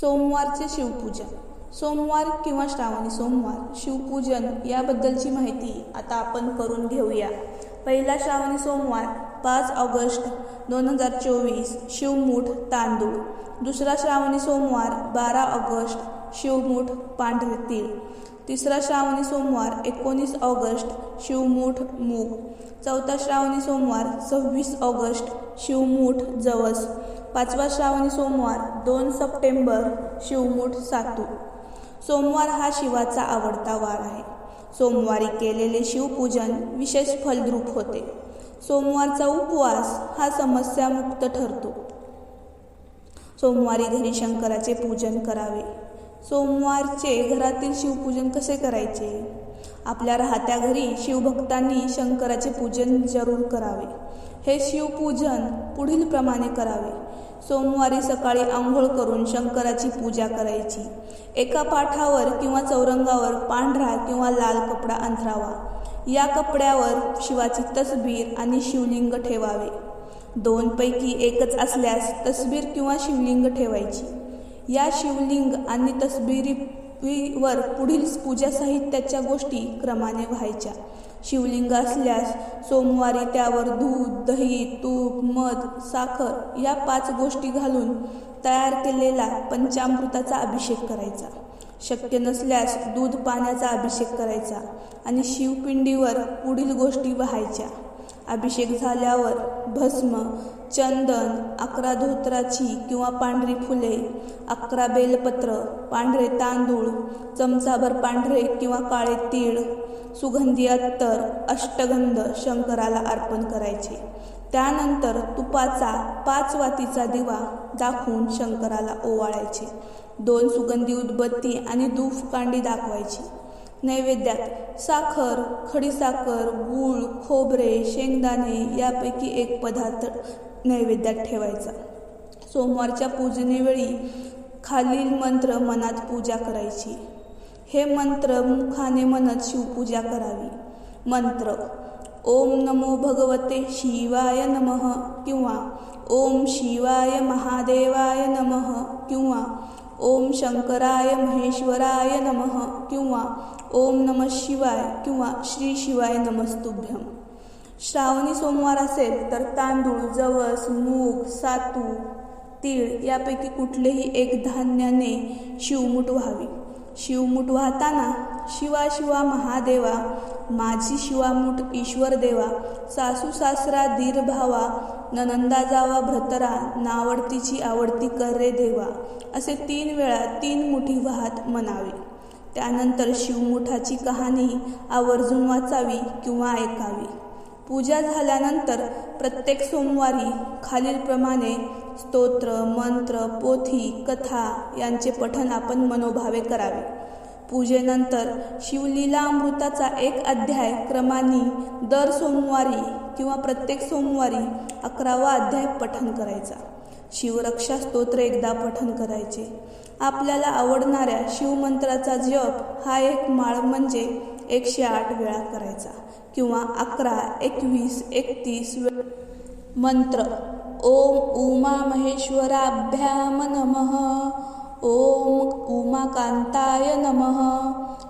सोमवारचे शिवपूजन. सोमवार किंवा श्रावणी सोमवार शिवपूजन याबद्दलची माहिती आता आपण करून घेऊया. पहिला श्रावणी सोमवार पाच ऑगस्ट दोन हजार चोवीस शिवमूठ तांदूळ. दुसरा श्रावणी सोमवार बारा ऑगस्ट शिवमूठ पांढरे तीळ. तिसरा श्रावणी सोमवार एकोणीस ऑगस्ट शिवमूठ मूग. चौथा श्रावणी सोमवार सव्वीस ऑगस्ट शिवमूठ जवस. पाचवा श्रावणी सोमवार दोन सप्टेंबर शिवमूठ सातू. सोमवार हा शिवाचा आवडता वार आहे. सोमवारी केलेले शिवपूजन विशेष फलद्रूप होते. सोमवारचा उपवास हा समस्यामुक्त ठरतो. सोमवारी घरी शंकराचे पूजन करावे. सोमवारचे घरातील शिवपूजन कसे करायचे? आपल्या राहत्या घरी शिवभक्तांनी शंकराचे पूजन जरूर करावे. हे शिवपूजन पुढील प्रमाणे करावे. सोमवारी सकाळी आंघोळ करून शंकराची पूजा करायची. एका पाठावर किंवा चौरंगावर पांढरा किंवा लाल कपडा अंथरावा. या कपड्यावर शिवाची तसबीर आणि शिवलिंग ठेवावे. दोनपैकी एकच असल्यास तसबीर किंवा शिवलिंग ठेवायची. या शिवलिंग आणि तसबिरीवर पुढील पूजा साहित्याच्या गोष्टी क्रमाने व्हायच्या. शिवलिंग असल्यास सोमवारी त्यावर दूध दही तूप मध साखर या पाच गोष्टी घालून तयार केलेला पंचामृताचा अभिषेक करायचा. शक्य नसल्यास दूध पाण्याचा अभिषेक करायचा आणि शिवपिंडीवर पुढील गोष्टी व्हायच्या. अभिषेक झाल्यावर भस्म चंदन अकरा धोत्राची किंवा पांढरी फुले अकरा बेलपत्र पांढरे तांदूळ चमचाभर पांढरे किंवा काळे तीळ सुगंधी अत्तर अष्टगंध शंकराला अर्पण करायचे. त्यानंतर तुपाचा पाच वातीचा दिवा दाखवून शंकराला ओवाळायचे. दोन सुगंधी उदबत्ती आणि दूफ कांडी दाखवायची. नैवेद्यात. साखर खडीसाखर गूळ खोबरे शेंगदाणे यापैकी एक पदार्थ नैवेद्यात ठेवायचा. सोमवारच्या पूजनेवेळी खालील मंत्र मनात पूजा करायची. हे मंत्र मुखाने म्हणत शिवपूजा करावी. मंत्र ओम नमो भगवते शिवाय नमः किंवा ओम शिवाय महादेवाय नमः किंवा ओम शंकराय महेश्वराय नमः किंवा ओम नम शिवाय किंवा श्री शिवाय नमस्तुभ्यम. श्रावणी सोमवार असेल तर तांदूळ जवस मूग सातू तीळ यापैकी कुठलेही एक धान्याने शिवमूठ व्हावी. शिवमुठ वाहताना शिवा शिवा महादेवा माझी शिवामूठ ईश्वर देवा सासू सासरा धीर भावा ननंदा जावा भ्रतरा नावडतीची आवडती कर रे देवा असे तीन वेळा तीन मुठी वाहत म्हणावे. त्यानंतर शिवमुठाची कहाणी आवर्जून वाचावी किंवा ऐकावी. पूजा झाल्यानंतर प्रत्येक सोमवारी खालीलप्रमाणे स्तोत्र मंत्र पोथी कथा यांचे पठन आपण मनोभावे करावे. पूजेनंतर शिवलीला अमृताचा एक अध्याय क्रमाने दर सोमवारी किंवा प्रत्येक सोमवारी अकरावा अध्याय पठन करायचा. शिवरक्षा स्तोत्र एकदा पठन करायचे. आपल्याला आवडणाऱ्या शिवमंत्राचा जप हा एक माळ म्हणजे एकशे आठ वेळा करायचा किंवा अकरा एकवीस एकतीस वेळ. मंत्र ओम उमा महेश्वराभ्याम नमः. ओम उमाकांताय नमः.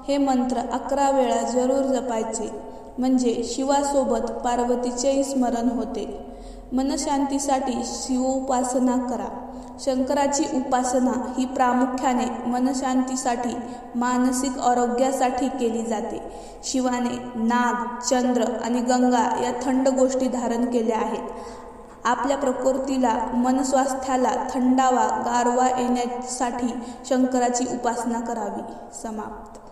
हे मंत्र अकरा वेळा जरूर जपायचे. म्हणजे शिवासोबत पार्वतीचेही स्मरण होते. मनशांतीसाठी शिवोपासना करा. शंकराची उपासना ही प्रामुख्याने मनशांतीसाठी मानसिक आरोग्यासाठी केली जाते. शिवाने नाग चंद्र आणि गंगा या थंड गोष्टी धारण केल्या आहेत. आपल्या प्रकृतीला मनस्वास्थ्याला थंडावा गारवा येण्यासाठी शंकराची उपासना करावी. समाप्त.